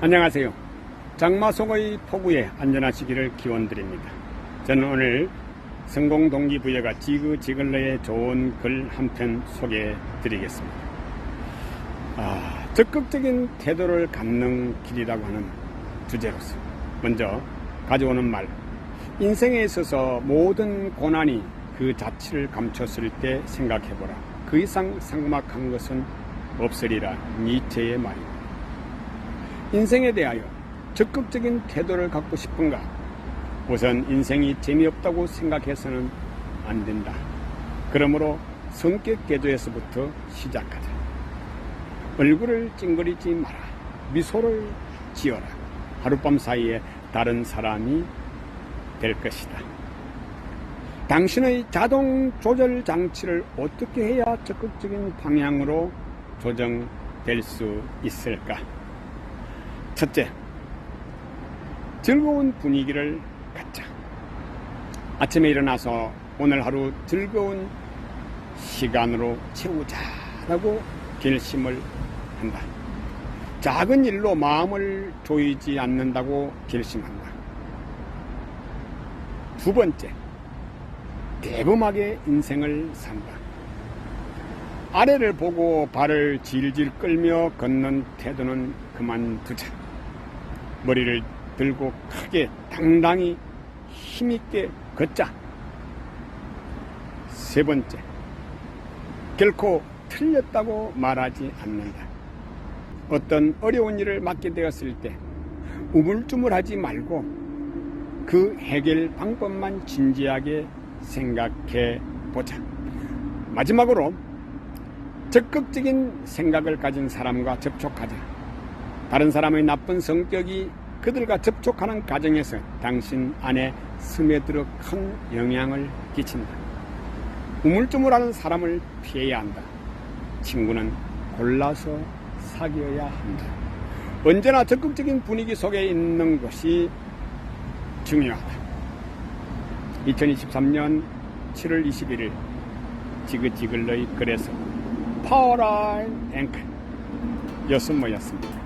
안녕하세요. 장마송의 폭우에 안전하시기를 기원드립니다. 저는 오늘 성공 동기부여가 지그지글러의 좋은 글 한 편 소개해 드리겠습니다. 아, 적극적인 태도를 갖는 길이라고 하는 주제로서 먼저 가져오는 말. 인생에 있어서 모든 고난이 그 자취를 감췄을 때 생각해보라. 그 이상 삭막한 것은 없으리라. 니체의 말입니다. 인생에 대하여 적극적인 태도를 갖고 싶은가? 우선 인생이 재미없다고 생각해서는 안 된다. 그러므로 성격 개조에서부터 시작하자. 얼굴을 찡그리지 마라. 미소를 지어라. 하룻밤 사이에 다른 사람이 될 것이다. 당신의 자동 조절 장치를 어떻게 해야 적극적인 방향으로 조정될 수 있을까? 첫째, 즐거운 분위기를 갖자. 아침에 일어나서 오늘 하루 즐거운 시간으로 채우자라고 결심을 한다. 작은 일로 마음을 조이지 않는다고 결심한다. 두 번째, 대범하게 인생을 산다. 아래를 보고 발을 질질 끌며 걷는 태도는 그만두자. 머리를 들고 크게 당당히 힘있게 걷자. 세 번째, 결코 틀렸다고 말하지 않는다. 어떤 어려운 일을 맡게 되었을 때 우물쭈물하지 말고 그 해결 방법만 진지하게 생각해 보자. 마지막으로 적극적인 생각을 가진 사람과 접촉하자. 다른 사람의 나쁜 성격이 그들과 접촉하는 과정에서 당신 안에 스며들어 큰 영향을 끼친다. 우물쭈물하는 사람을 피해야 한다. 친구는 골라서 사귀어야 한다. 언제나 적극적인 분위기 속에 있는 것이 중요하다. 2023년 7월 21일 지그지글러의 글에서 파워라인 앵클 여섯 모였습니다.